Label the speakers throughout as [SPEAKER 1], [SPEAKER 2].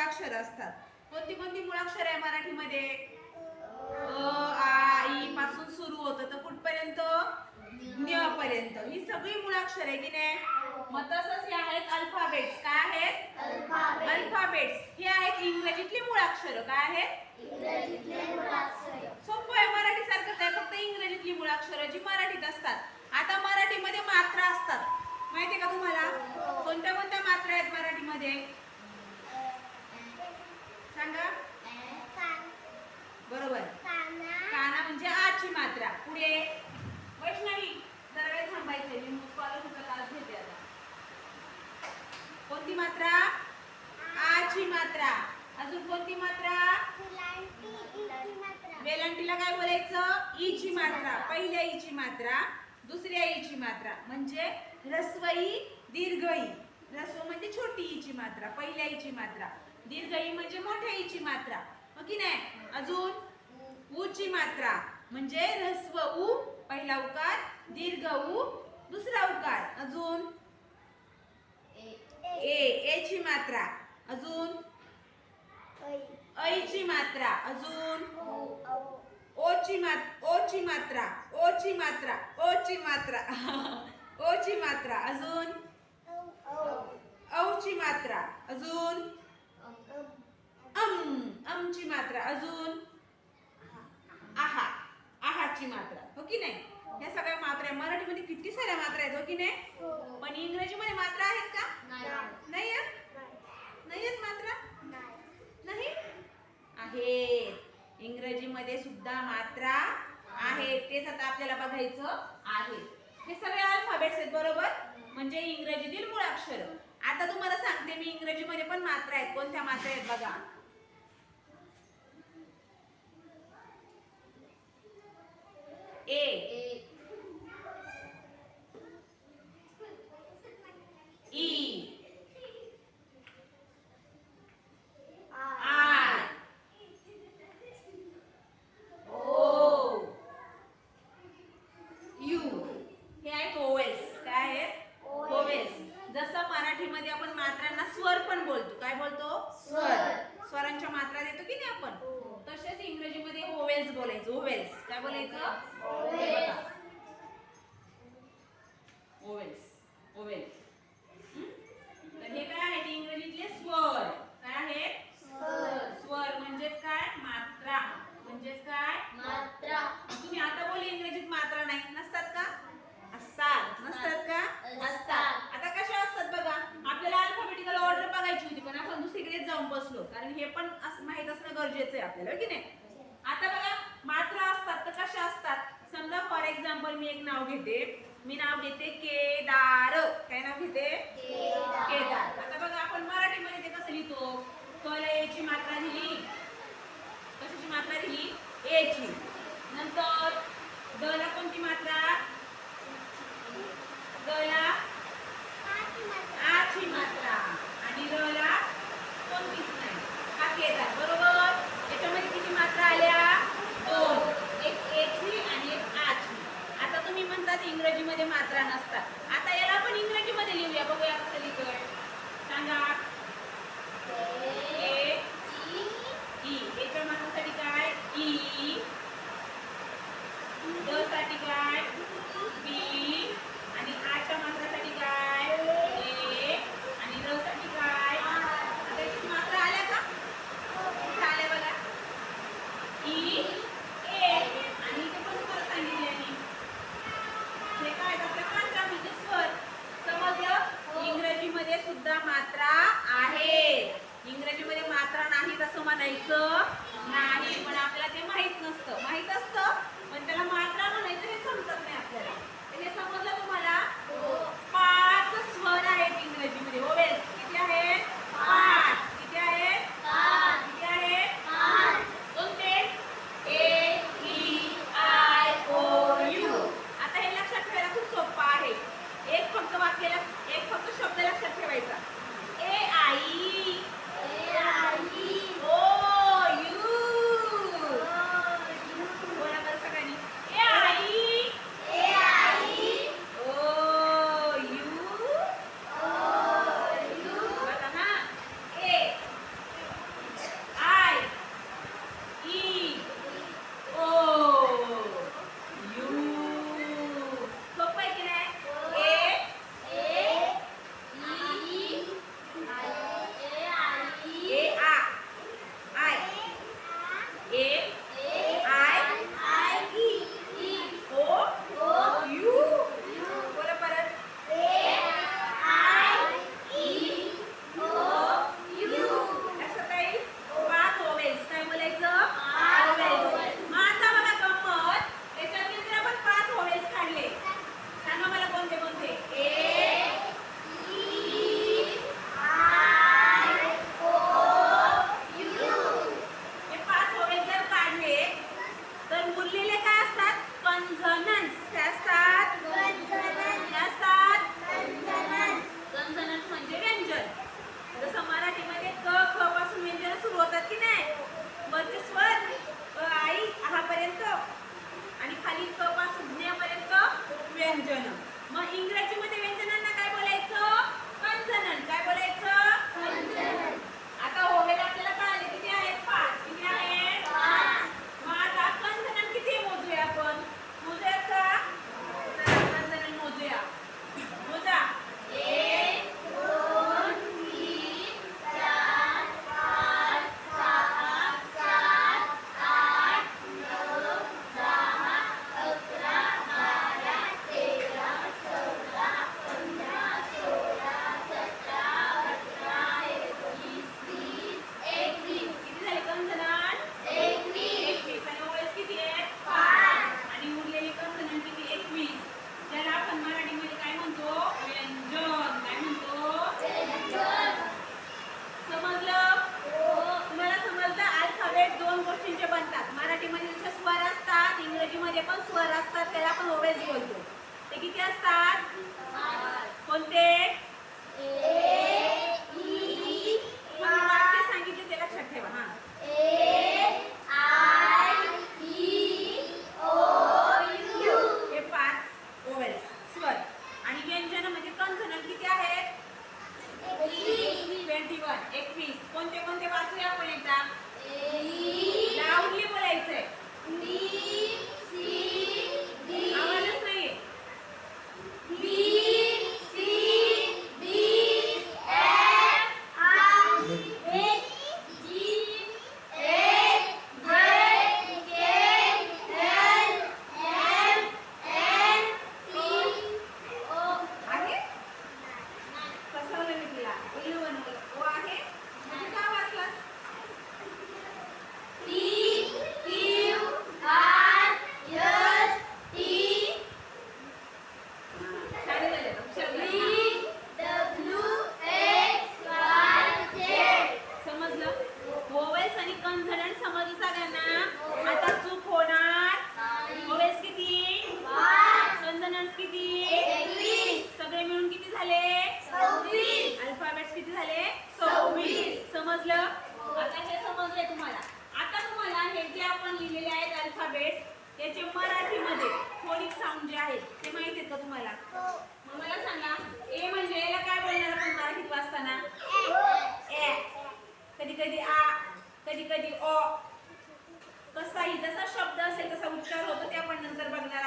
[SPEAKER 1] असतात. कोणती कोणती मुळाक्षर आहे मराठीमध्ये? अ आ ई पासून सुरू होतं तर कुठपर्यंत? ज्ञ पर्यंत ही सगळी मुळाक्षर आहे की नाही? मग तसंच हे आहेत अल्फाबेट्स. काय आहेत? अल्फाबेट्स. हे आहेत इंग्रजीतली मुळाक्षर. काय आहेत? सोपं आहे मराठी सारखंच आहे. फक्त इंग्रजीतली मुळाक्षरं जी मराठीत असतात. आता मराठीमध्ये मात्रा असतात. माहितीये का तुम्हाला? कोणत्या कोणत्या मात्रा आहेत मराठीमध्ये सांगा बरोबर काना म्हणजे आची मात्रा पुढे वैष्णवी जरा वेळ थांबायचंय मी स्कॉलरशिपचा तास घेते आता कोणती मात्रा आची मात्रा? अजून कोणती मात्रा? वेलांटीला काय बोलायचं? ईची मात्रा. पहिल्या ईची मात्रा दुसऱ्या ईची मात्रा. म्हणजे ह्रस्वई दीर्घई. ह्रस्व म्हणजे छोटी ईची मात्रा पहिल्या ईची मात्रा. दीर्घई म्हणजे मोठ्या ईची मात्रा. हो की नाही? अजून? ऊची मात्रा. म्हणजे ह्रस्व ऊ पहिला उकार दीर्घ ऊ दुसरा उकार. अजून? ए एची मात्रा. अजून? ऐची मात्रा अजून? ओची मात ओची मात्रा ओची मात्रा ओची मात्रा. ओची मात्रा अजून? औची मात्रा अजून? अम. अमची मात्रा अजून? आहा. आहाची मात्रा हो की नाही? या सगळ्या मात्रा आहे. मराठीमध्ये किती साऱ्या मात्रा आहेत हो की नाही? पण इंग्रजीमध्ये मात्रा आहेत का? नाही. आहेत? मात्रा? नाही? आहेत. इंग्रजीमध्ये सुद्धा मात्रा आहेत. तेच आता आपल्याला बघायचं आहे. हे सगळे अल्फाबेट्स आहेत बरोबर? म्हणजे इंग्रजीतील मुळाक्षर आता तुम्हाला सांगते मी इंग्रजीमध्ये पण मात्रा आहेत. कोणत्या मात्रा आहेत बघा? A E I O U हे आहेत ओवेल्स काय आहेत ओवेल्स जसं मराठीमध्ये आपण मात्रांना स्वर पण बोलतो. काय बोलतो? स्वर. स्वरांच्या मात्रा देतो की नाही आपण? तसेच इंग्रजीमध्ये ओवेल्स बोलायचं. ओवेल्स. काय बोलायचं? ओवेल्स. ओवेल्स. तर हे काय आहेत इंग्रजीतले स्वर. काय आहेत स्वर. म्हणजेच काय? मात्रा. म्हणजेच काय? तुम्ही आता बोलले इंग्रजीत मात्रा नाही नसतात का असतात नसतात का असतात आता कशा असतात बघा आपल्याला अल्फाबेटिकल ऑर्डर बघायची होती पण आपण दुसरीकडे जाऊन बसलो कारण हे पण असं माहीत असणं गरजेचं आहे आपल्याला की नाही? आता बघा मात्रा असतात तर कशा असतात? समजा फॉर एक्झाम्पल मी एक नाव घेते. मी नाव घेते केदार. काय नाव घेते? केदार. आता बघा आपण मराठीमध्ये ते कसं लिहितो? कला याची मात्रा दिली कशाची मात्रा दिली एची नंतर द ला कोणती मात्रा? द ला आची मात्रा. आणि र ला कोणतीच नाही. हा केदार बरोबर? आल्या दोन. एक एची आणि एक आची आता तुम्ही म्हणतात इंग्रजीमध्ये मात्रा E समजलं? आता हे समजलंय तुम्हाला. आता तुम्हाला हे जे आपण लिहिलेले आहेत अल्फाबेट त्याचे मराठीमध्ये फोनिक साऊंड जे आहेत ते माहिती आहेत तुम्हाला? हो. मग मला सांगा ए म्हणजे याला काय बोलणार आपण मराठीत वाचताना? ए. कधी कधी आ कधी कधी ओ. कसाही जसा शब्द असेल तसा उच्चार होतो ते आपण नंतर बघणार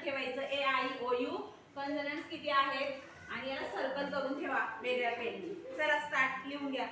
[SPEAKER 1] लक्षात ठेवायचं. ए आय ओ यू. कन्झनंट्स किती आहेत? आणि याला सर्कल करून ठेवा वेगळ्या पेननी. चला स्टार्ट लिहून घ्या.